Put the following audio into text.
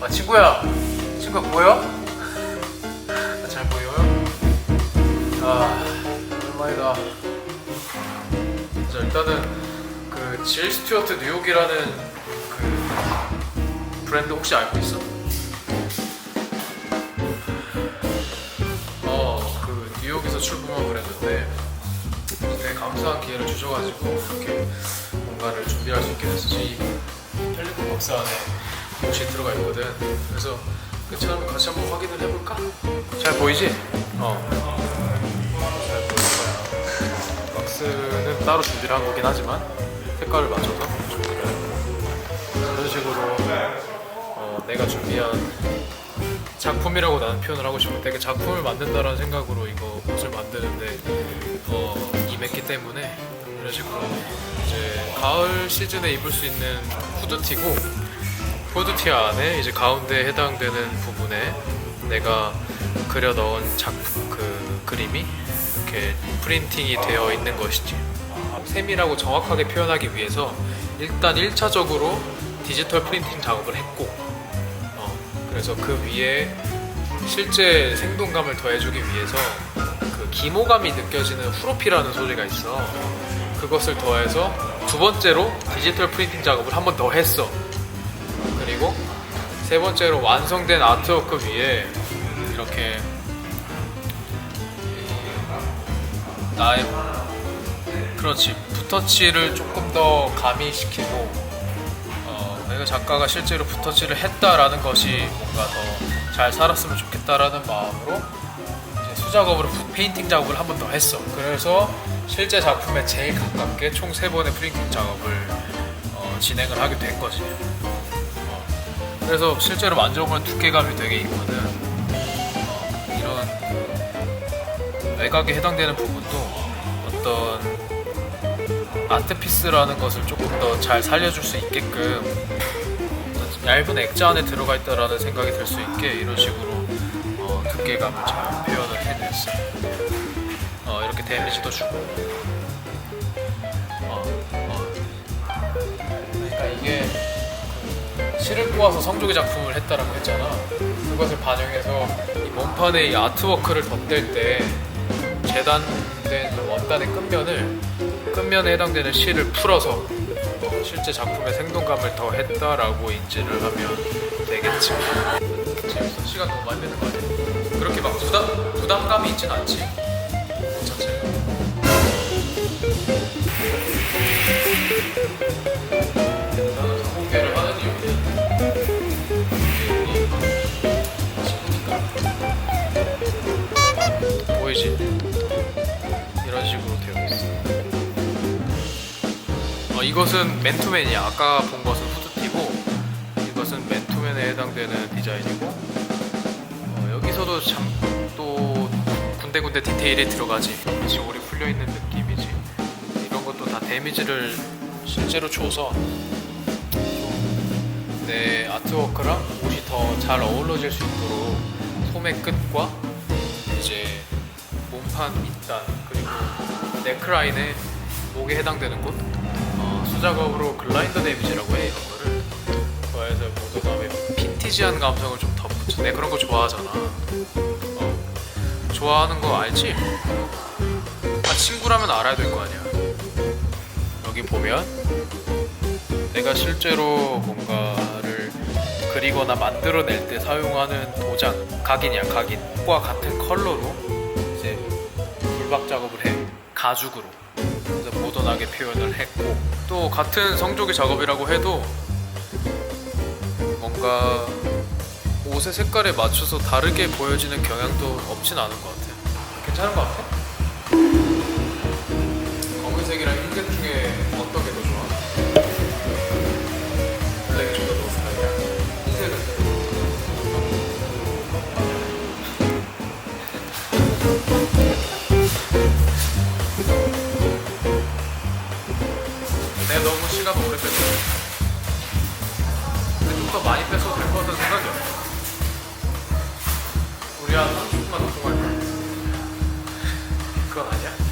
아 친구야 친구 보여? 아, 잘 보여요? 아 오랜만이다 자 일단은 그질 스튜어트 뉴욕이라는 그 브랜드 혹시 알고 있어? 어그 뉴욕에서 출범한 브랜드인데 되게 감사한 기회를 주셔가지고 이렇게 뭔가를 준비할 수 있게 이 펠리콘 박스 안에 옷이 들어가 있거든 그래서 괜찮으면 같이 한번 확인을 해볼까? 잘 보이지? 어. 잘 보일 거야. 박스는 따로 준비를 한 거긴 하지만 색깔을 맞춰서 준비를 이런 식으로 어, 내가 준비한 작품이라고 나는 표현을 하고 싶어. 되게 작품을 만든다라는 생각으로 이거 옷을 만드는데 어, 임했기 때문에 이런 식으로 이제 가을 시즌에 입을 수 있는 후드티고 후드티 안에 이제 가운데 해당되는 부분에 내가 그려 넣은 작품 그 그림이 이렇게 프린팅이 되어 있는 것이지. 세밀하고 정확하게 표현하기 위해서 일단 1차적으로 디지털 프린팅 작업을 했고 어, 그래서 그 위에 실제 생동감을 더해주기 위해서 그 기모감이 느껴지는 후로피라는 소재가 있어. 그것을 더해서 두 번째로 디지털 프린팅 작업을 한 번 더 했어. 세 번째로 완성된 아트워크 위에 이렇게 이 나의 그렇지 붓터치를 조금 더 가미시키고 어, 내가 작가가 실제로 붓터치를 했다라는 것이 뭔가 더 잘 살았으면 좋겠다라는 마음으로 수작업으로 붓- 페인팅 작업을 한 번 더 했어. 그래서 실제 작품에 제일 가깝게 총 세 번의 프린팅 작업을 어, 진행을 하게 된 거지. 어, 그래서 실제로 만져보면 두께감이 되게 있거든. 어, 이런 외곽에 해당되는 부분도 어떤 아트피스라는 것을 조금 더 잘 살려줄 수 있게끔 얇은 액자 안에 들어가 있다라는 생각이 들 수 있게 이런 식으로 어, 두께감을 잘 표현을 해냈어. 어, 이렇게 데미지도 주고. 실을 꼬아서 성조기 작품을 했다라고 했잖아. 그것을 반영해서 이 몸판에 이 아트워크를 덧댈 때 재단된 원단의 끝면을 끝면에 해당되는 실을 풀어서 어, 실제 작품의 생동감을 더했다라고 인지를 하면 되겠지. 재밌어. 시간 너무 많이 되는 거 아니야? 그렇게 막 부담 부담감이 있진 않지. 옷 자체가. 이것은 맨투맨이야. 아까 본 것은 후드티고 이것은 맨투맨에 해당되는 디자인이고 어, 여기서도 참또 군데군데 디테일이 들어가지. 지올이 풀려 있는 느낌이지. 이런 것도 다 데미지를 실제로 줘서 좀내 아트워크랑 옷이 더 잘 어우러질 수 있도록 소매 끝과 이제 몸판 밑단 그리고 네크라인의 목에 해당되는 곳 어, 수작업으로 글라인더 데미지라고 해 이런 거를 더해서 모더감에 빈티지한 감성을 좀 덧붙여. 내 그런 거 좋아하잖아. 어, 좋아하는 거 알지? 아 친구라면 알아야 될 거 아니야. 여기 보면 내가 실제로 뭔가를 그리거나 만들어낼 때 사용하는 도장 각인이야 각인과 같은 컬러로 이제 물박 작업을 해. 가죽으로. 그래서 모던하게 표현을 했고 또 같은 성조기 작업이라고 해도 뭔가 옷의 색깔에 맞춰서 다르게 보여지는 경향도 없진 않은 것 같아 괜찮은 것 같아? 검은색이랑 흰색 중에 어떤 게 더 좋아? 시간 오래 뺐어. 근데 좀 더 많이 뺐어도 될것 같다는 생각이 없어. 우리 한 30분만 더 통화할까? 그건 아니야?